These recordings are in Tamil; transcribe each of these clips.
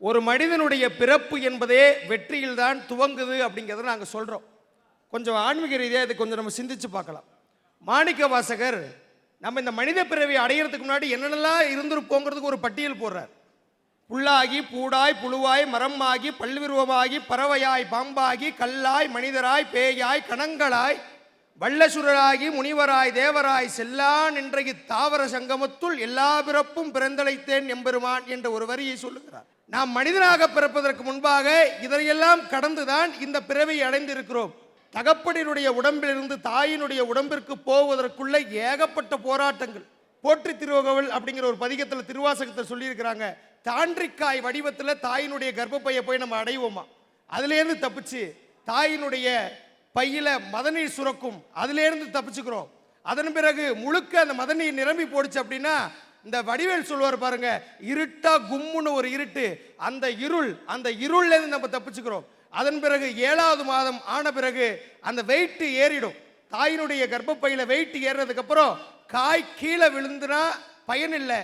ஒரு மனிதனுடைய பிறப்பு என்பதே வெற்றியில் தான் துவங்குது அப்படிங்கிறத நாங்கள் சொல்கிறோம் கொஞ்சம் ஆன்மீக ரீதியாக இதை கொஞ்சம் நம்ம சிந்திச்சு பார்க்கலாம். மாணிக்க வாசகர் நம்ம இந்த மனித பிறவி அடையிறதுக்கு முன்னாடி என்னென்னலாம் இருந்திருப்போங்கிறதுக்கு ஒரு பட்டியல் போடுறார். புல்லாகி பூடாய் புழுவாய் மரமாகி பல்விருவமாகி பறவையாய் பாம்பாகி கல்லாய் மனிதராய் பேயாய் கணங்களாய் வல்லசுரராகி முனிவராய் தேவராய் செல்லான் இன்றைக்கு தாவர சங்கமத்துள் எல்லா பிறப்பும் பிறந்தழைத்தேன் எம்பெருமான் என்ற ஒரு வரியை சொல்லுகிறார். நாம் மனிதனாக பிறப்பதற்கு முன்பாக இதையெல்லாம் கடந்துதான் இந்த பிறவியை அடைந்திருக்கிறோம். தகப்பனினுடைய உடம்பிலிருந்து தாயினுடைய உடம்பிற்கு போவதற்குள்ள ஏகப்பட்ட போராட்டங்கள். போற்றி திருவகவல் அப்படிங்கிற ஒரு பதிகத்தில் திருவாசகத்தை சொல்லியிருக்கிறாங்க. தாண்டிக்காய் வடிவத்தில் தாயினுடைய கர்ப்பப்பையை போய் நம்ம அடைவோமா? அதுலேருந்து தப்பிச்சு தாயினுடைய பையில மதநீர் சுரக்கும். அதிலேருந்து தப்பிச்சுக்கிறோம். அதன் பிறகு முழுக்க அந்த மதநீர் நிரம்பி போடுச்சு அப்படின்னா இந்த வடிவேல் சொல்லுவார் பாருங்க இருட்டா கும்முன்னு ஒரு இருட்டு. அந்த இருள் அந்த இருள்லேருந்து நம்ம தப்பிச்சுக்கிறோம். அதன் பிறகு ஏழாவது மாதம் ஆன பிறகு அந்த வெயிட்டு ஏறிடும். தாயினுடைய கர்ப்பப்பையில் வெயிட் ஏறினதுக்கப்புறம் காய் கீழே விழுந்துனா பயன் இல்லை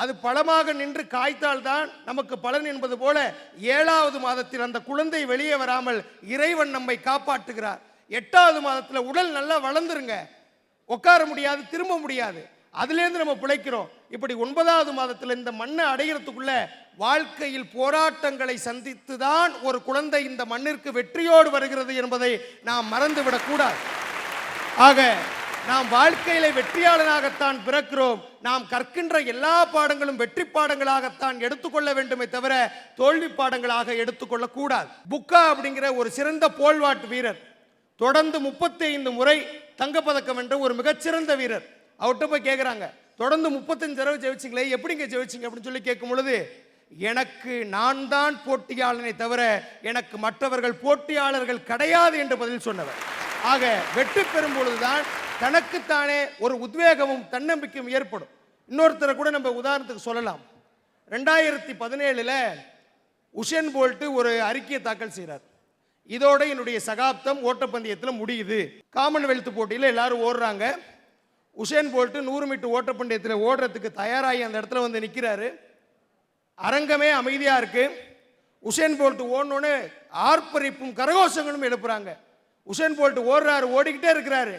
அது பழமாக நின்று காய்த்தால்தான் நமக்கு பலன் என்பது போல ஏழாவது மாதத்தில் அந்த குழந்தை வெளியே வராமல் இறைவன் நம்மை காப்பாற்றுகிறார். எட்டாவது மாதத்தில் உடல் நல்லா வளர்ந்துருங்க. உட்கார முடியாது திரும்ப முடியாது. அதுலேருந்து நம்ம பிழைக்கிறோம். இப்படி ஒன்பதாவது மாதத்தில் இந்த மண்ணை அடைகிறதுக்குள்ள வாழ்க்கையில் போராட்டங்களை சந்தித்து தான் ஒரு குழந்தை இந்த மண்ணிற்கு வெற்றியோடு வருகிறது என்பதை நாம் மறந்துவிடக்கூடாது. ஆக நாம் வாழ்க்கையில வெற்றியாளனாகத்தான் பிறக்கிறோம். நாம் கற்கின்ற எல்லா பாடங்களும் வெற்றி பாடங்களாகத்தான் எடுத்துக்கொள்ள வேண்டுமே தவிர தோல்வி பாடங்களாக எடுத்துக்கொள்ள கூடாது. புக்கா அப்படிங்கிற ஒரு சிறந்த போல்வாட்டு வீரர். தொடர்ந்து முப்பத்தி ஐந்து முறை தங்கப்பதக்கம் என்ற ஒரு மிகச்சிறந்த வீரர். அவர்கிட்ட போய் கேட்குறாங்க தொடர்ந்து முப்பத்தஞ்சு தடவை ஜெயிச்சிங்களே எப்படிங்க ஜெயிச்சிங்க? அப்படின்னு சொல்லி கேட்கும் பொழுது எனக்கு நான் தான் போட்டியாளனை தவிர எனக்கு மற்றவர்கள் போட்டியாளர்கள் கிடையாது என்று பதில் சொன்னவர். ஆக வெற்றி பெறும் பொழுதுதான் தனக்குத்தானே ஒரு உத்வேகமும் தன்னம்பிக்கையும் ஏற்படும். இன்னொருத்தரை கூட நம்ம உதாரணத்துக்கு சொல்லலாம். ரெண்டாயிரத்தி பதினேழில் உஷேன் போல்ட்டு ஒரு அறிக்கையை தாக்கல் செய்கிறார் இதோட என்னுடைய சகாப்தம் ஓட்டப்பந்தயத்தில் முடியுது. காமன்வெல்த் போட்டியில் எல்லாரும் ஓடுறாங்க. உஷேன் போல்ட்டு நூறு மீட்டர் ஓட்டப்பந்தயத்தில் ஓடுறதுக்கு தயாராகி அந்த இடத்துல வந்து நிற்கிறாரு அரங்கமே அமைதியாக இருக்குது உஷேன் போல்ட்டு ஓடணுன்னு ஆர்ப்பரிப்பும் கரகோஷங்களும் எழுப்புறாங்க. உஷேன் போல்ட்டு ஓடுறாரு ஓடிக்கிட்டே இருக்கிறாரு.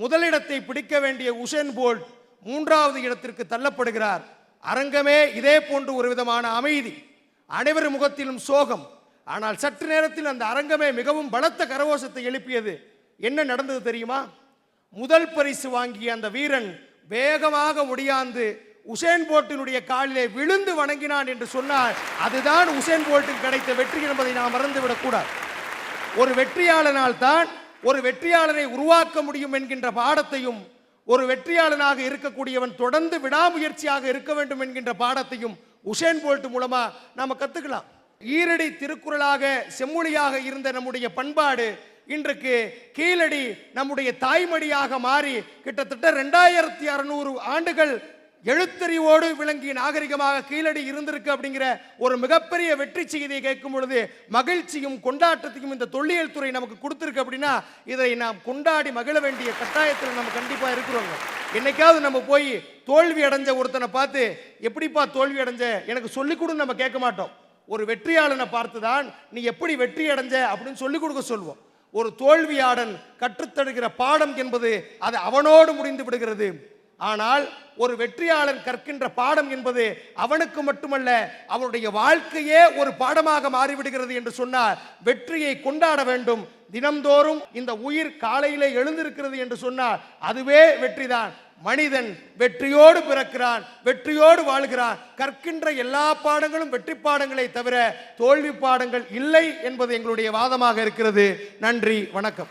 முதலிடத்தை பிடிக்க வேண்டிய உசேன் போல்ட் மூன்றாவது இடத்திற்கு தள்ளப்படுகிறார். அரங்கமே இதே போன்று ஒரு விதமான அமைதி. அனைவர் முகத்திலும் சோகம். ஆனால் சற்று நேரத்தில் அந்த அரங்கமே மிகவும் பலத்த கரகோஷத்தை எழுப்பியது. என்ன நடந்தது தெரியுமா? முதல் பரிசு வாங்கிய அந்த வீரன் வேகமாக முடியாந்து உசேன் போல்ட்டினுடைய காலிலே விழுந்து வணங்கினான் என்று சொன்னால் அதுதான் உசேன் போல்ட்டுக்கு கிடைத்த வெற்றி என்பதை நாம் மறந்துவிடக்கூடாது. ஒரு வெற்றியாளனால் தான் ஒரு வெற்றியாளனை உருவாக்க முடியும் என்கின்ற பாடத்தையும் ஒரு வெற்றியாளனாக இருக்கக்கூடியவன் தொடர்ந்து விடாமுயற்சியாக இருக்க வேண்டும் என்கின்ற பாடத்தையும் உஷேன் போல்ட் மூலமா நாம கத்துக்கலாம். ஈரடி திருக்குறளாக செம்மொழியாக இருந்த நம்முடைய பண்பாடு இன்றைக்கு கீழடி நம்முடைய தாய்மடியாக மாறி கிட்டத்தட்ட ரெண்டாயிரத்தி அறநூறு ஆண்டுகள் எழுத்தறிவோடு விளங்கிய நாகரிகமாக கீழடி இருந்திருக்கு அப்படிங்கிற ஒரு மிகப்பெரிய வெற்றி செய்தியை கேட்கும் பொழுது மகிழ்ச்சியும் கொண்டாட்டத்தையும் இந்த தொல்லியல் துறை நமக்கு கொடுத்துருக்கு அப்படின்னா இதை நாம் கொண்டாடி மகிழ வேண்டிய கட்டாயத்தில் நம்ம கண்டிப்பாக இருக்கிறோங்க. என்னைக்காவது நம்ம போய் தோல்வி அடைஞ்ச ஒருத்தனை பார்த்து எப்படிப்பா தோல்வி அடைஞ்ச? எனக்கு சொல்லிக் கொடுன்னு நம்ம கேட்க மாட்டோம். ஒரு வெற்றியாளனை பார்த்து தான் நீ எப்படி வெற்றி அடைஞ்ச? அப்படின்னு சொல்லிக் கொடுக்க சொல்வோம். ஒரு தோல்வியாடன் கற்றுத்தருகிற பாடம் என்பது அது அவனோடு முடிந்து விடுகிறது. ஆனால் ஒரு வெற்றியாளன் கற்கின்ற பாடம் என்பது அவனுக்கு மட்டுமல்ல அவனுடைய வாழ்க்கையே ஒரு பாடமாக மாறிவிடுகிறது என்று சொன்னால் வெற்றியை கொண்டாட வேண்டும். தினம்தோறும் இந்த உயிர் காலையிலே எழுந்திருக்கிறது என்று சொன்னால் அதுவே வெற்றிதான். மனிதன் வெற்றியோடு பிறக்கிறான் வெற்றியோடு வாழ்கிறான். கற்கின்ற எல்லா பாடங்களும் வெற்றி பாடங்களை தவிர தோல்வி பாடங்கள் இல்லை என்பது எங்களுடைய வாதமாக இருக்கிறது. நன்றி வணக்கம்.